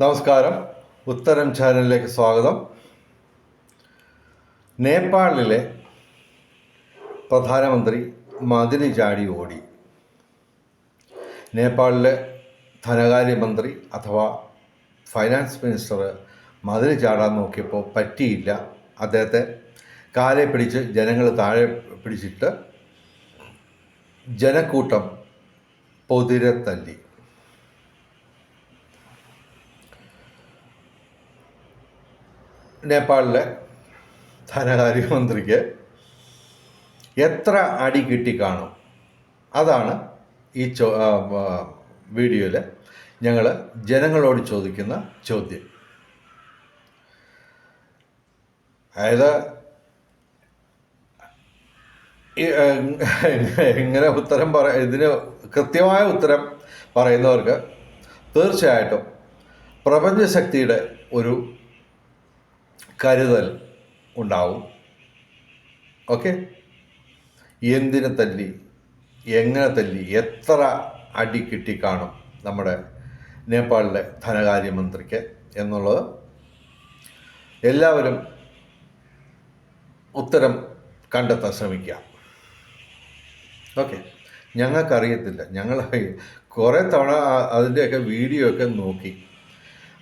നമസ്കാരം. ഉത്തരം ചാനലിലേക്ക് സ്വാഗതം. നേപ്പാളിലെ പ്രധാനമന്ത്രി മതിന് ചാടി ഓടി. നേപ്പാളിലെ ധനകാര്യമന്ത്രി അഥവാ ഫൈനാൻസ് മിനിസ്റ്റർ മതിന് ചാടാൻ നോക്കിയപ്പോൾ പറ്റിയില്ല. അദ്ദേഹത്തെ കാലെ പിടിച്ച് ജനങ്ങൾ താഴെ പിടിച്ചിട്ട് ജനക്കൂട്ടം പൊതിരെ തല്ലി. നേപ്പാളിലെ ധനകാര്യമന്ത്രിക്ക് എത്ര അടി കിട്ടിക്കാണും അതാണ് ഈ ചോ വീഡിയോയിൽ ഞങ്ങൾ ജനങ്ങളോട് ചോദിക്കുന്ന ചോദ്യം. അതായത് ഇങ്ങനെ ഉത്തരം പറ ഇതിന് കൃത്യമായ ഉത്തരം പറയുന്നവർക്ക് തീർച്ചയായിട്ടും പ്രപഞ്ചശക്തിയുടെ ഒരു കരുതൽ ഉണ്ടാവും. ഓക്കെ എന്തിനെ തല്ലി? എങ്ങനെ തല്ലി? എത്ര അടി കിട്ടിക്കാണും നമ്മുടെ നേപ്പാളിലെ ധനകാര്യമന്ത്രിക്ക് എന്നുള്ളത്? എല്ലാവരും ഉത്തരം കണ്ടെത്താൻ ശ്രമിക്കുക. ഓക്കെ ഞങ്ങൾക്കറിയത്തില്ല. ഞങ്ങൾ കുറേ തവണ അതിന്റെയൊക്കെ വീഡിയോ ഒക്കെ നോക്കി.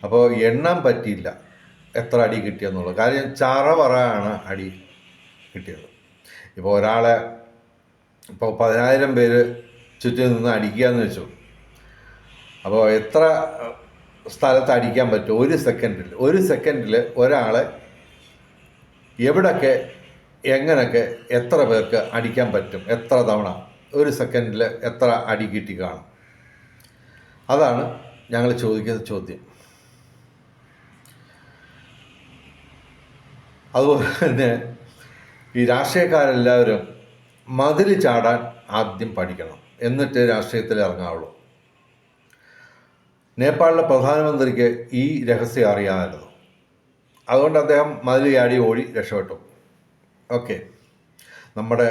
അപ്പോൾ എണ്ണാൻ പറ്റിയില്ല. എത്ര അടി കിട്ടിയെന്നുള്ളത്. കാര്യം ചറവറാണ് അടി കിട്ടിയത്. ഇപ്പോൾ ഒരാളെ ഇപ്പോൾ പതിനായിരം പേര് ചുറ്റും നിന്ന് അടിക്കുക എന്ന് വെച്ചു. അപ്പോൾ എത്ര സ്ഥലത്ത് അടിക്കാൻ പറ്റും? ഒരു സെക്കൻഡിൽ ഒരു സെക്കൻഡിൽ ഒരാളെ എവിടൊക്കെ എങ്ങനെയൊക്കെ എത്ര പേർക്ക് അടിക്കാൻ പറ്റും? എത്ര തവണ? ഒരു സെക്കൻഡിൽ എത്ര അടി കിട്ടി കാണും? അതാണ് ഞങ്ങൾ ചോദിക്കുന്ന ചോദ്യം. അതുപോലെ തന്നെ ഈ രാഷ്ട്രീയക്കാരെല്ലാവരും മതിൽ ചാടാൻ ആദ്യം പഠിക്കണം. എന്നിട്ട് രാഷ്ട്രീയത്തിൽ ഇറങ്ങാവുള്ളൂ. നേപ്പാളിലെ പ്രധാനമന്ത്രിക്ക് ഈ രഹസ്യം അറിയാമായിരുന്നു. അതുകൊണ്ട് അദ്ദേഹം മതിൽ ചാടി ഓടി രക്ഷപ്പെട്ടു. ഓക്കെ. നമ്മുടെ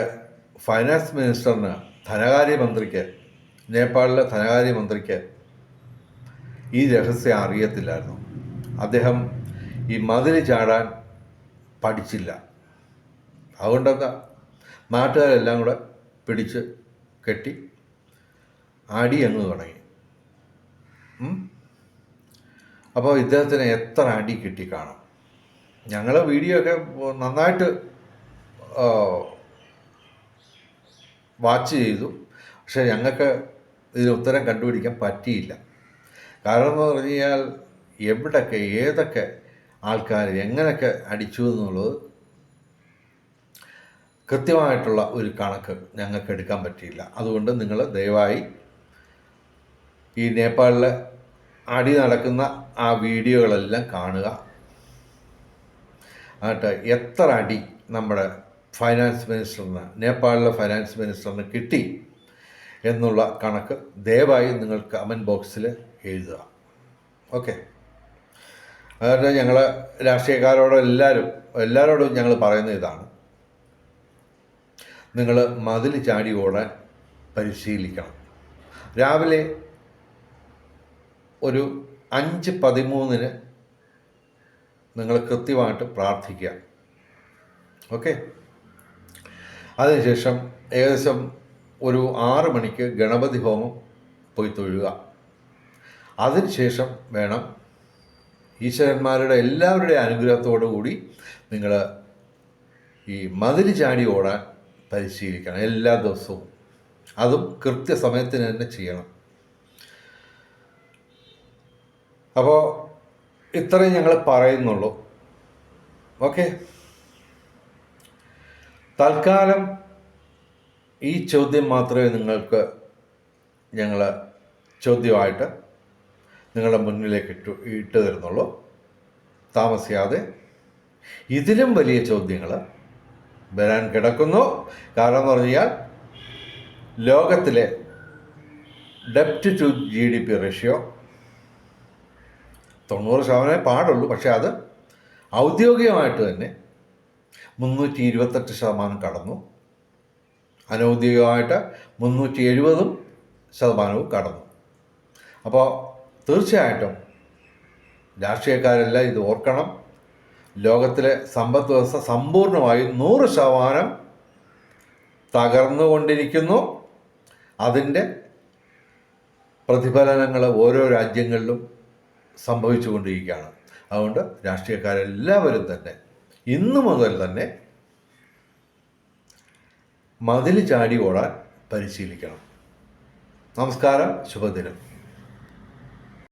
ഫൈനാൻസ് മിനിസ്റ്ററിന് ധനകാര്യമന്ത്രിക്ക് നേപ്പാളിലെ ധനകാര്യമന്ത്രിക്ക് ഈ രഹസ്യം അറിയത്തില്ലായിരുന്നു. അദ്ദേഹം ഈ മതിൽ ചാടാൻ പഠിച്ചില്ല. അതുകൊണ്ടെന്താ? നാട്ടുകാരെല്ലാം കൂടെ പിടിച്ച് കെട്ടി അടി എന്ന് തുടങ്ങി. അപ്പോൾ ഇദ്ദേഹത്തിന് എത്ര അടി കിട്ടി കാണും? ഞങ്ങൾ വീഡിയോ ഒക്കെ നന്നായിട്ട് വാച്ച് ചെയ്തു. പക്ഷേ ഞങ്ങൾക്ക് ഇതിന് ഉത്തരം കണ്ടുപിടിക്കാൻ പറ്റിയില്ല. കാരണം എന്ന് പറഞ്ഞു കഴിഞ്ഞാൽ എവിടൊക്കെ ഏതൊക്കെ ആൾക്കാർ എങ്ങനെയൊക്കെ അടിച്ചു എന്നുള്ളത് കൃത്യമായിട്ടുള്ള ഒരു കണക്ക് ഞങ്ങൾക്ക് എടുക്കാൻ പറ്റിയില്ല. അതുകൊണ്ട് നിങ്ങൾ ദയവായി ഈ നേപ്പാളിലെ അടി നടക്കുന്ന ആ വീഡിയോകളെല്ലാം കാണുക. എന്നിട്ട് എത്ര അടി നമ്മുടെ ഫൈനാൻസ് മിനിസ്റ്ററിന് നേപ്പാളിലെ ഫൈനാൻസ് മിനിസ്റ്ററിന് കിട്ടി എന്നുള്ള കണക്ക് ദയവായി നിങ്ങൾ കമന്റ് ബോക്സിൽ എഴുതുക. ഓക്കെ അതുകൊണ്ട് ഞങ്ങൾ രാഷ്ട്രീയക്കാരോടും എല്ലാവരും എല്ലാവരോടും ഞങ്ങൾ പറയുന്ന ഇതാണ്. നിങ്ങൾ മതിൽ ചാടി ഓടാൻ പരിശീലിക്കണം. രാവിലെ ഒരു അഞ്ച് പതിമൂന്നിന് നിങ്ങൾ കൃത്യമായിട്ട് പ്രാർത്ഥിക്കുക. ഓക്കെ? അതിനുശേഷം ഏകദേശം ഒരു ആറ് മണിക്ക് ഗണപതി ഹോമം പോയി തൊഴുക. അതിനുശേഷം വേണം ഈശ്വരന്മാരുടെ എല്ലാവരുടെയും അനുഗ്രഹത്തോടു കൂടി നിങ്ങൾ ഈ മതിൽ ചാടി ഓടാൻ പരിശീലിക്കണം എല്ലാ ദിവസവും. അതും കൃത്യസമയത്തിന് തന്നെ ചെയ്യണം. അപ്പോൾ ഇത്രയും ഞങ്ങൾ പറയുന്നുള്ളൂ. ഓക്കെ? തൽക്കാലം ഈ ചോദ്യം മാത്രമേ നിങ്ങൾക്ക് ഞങ്ങൾ ചോദ്യമായിട്ട് നിങ്ങളുടെ മുന്നിലേക്ക് ഇട്ടു ഇട്ട് തരുന്നുള്ളൂ. താമസിയാതെ ഇതിലും വലിയ ചോദ്യങ്ങൾ വരാൻ കിടക്കുന്നു. കാരണം എന്ന് പറഞ്ഞാൽ ലോകത്തിലെ ഡെപ്റ്റ് to G D P ratio തൊണ്ണൂറ് ശതമാനമേ പാടുള്ളൂ. പക്ഷേ അത് ഔദ്യോഗികമായിട്ട് തന്നെ മുന്നൂറ്റി ഇരുപത്തെട്ട് ശതമാനം കടന്നു. അനൗദ്യോഗികമായിട്ട് മുന്നൂറ്റി എഴുപതും ശതമാനവും കടന്നു. അപ്പോൾ തീർച്ചയായിട്ടും. രാഷ്ട്രീയക്കാരെല്ലാം ഇത് ഓർക്കണം. ലോകത്തിലെ സമ്പദ് വ്യവസ്ഥ സമ്പൂർണമായും നൂറ് ശതമാനം തകർന്നുകൊണ്ടിരിക്കുന്നു. അതിന്റെ പ്രതിഫലനങ്ങൾ ഓരോ രാജ്യങ്ങളിലും സംഭവിച്ചുകൊണ്ടിരിക്കുകയാണ്. അതുകൊണ്ട് രാഷ്ട്രീയക്കാരെല്ലാവരും തന്നെ ഇന്നു മുതൽ തന്നെ മതിൽ ചാടി ഓടാൻ പരിശീലിക്കണം. നമസ്കാരം ശുഭദിനം.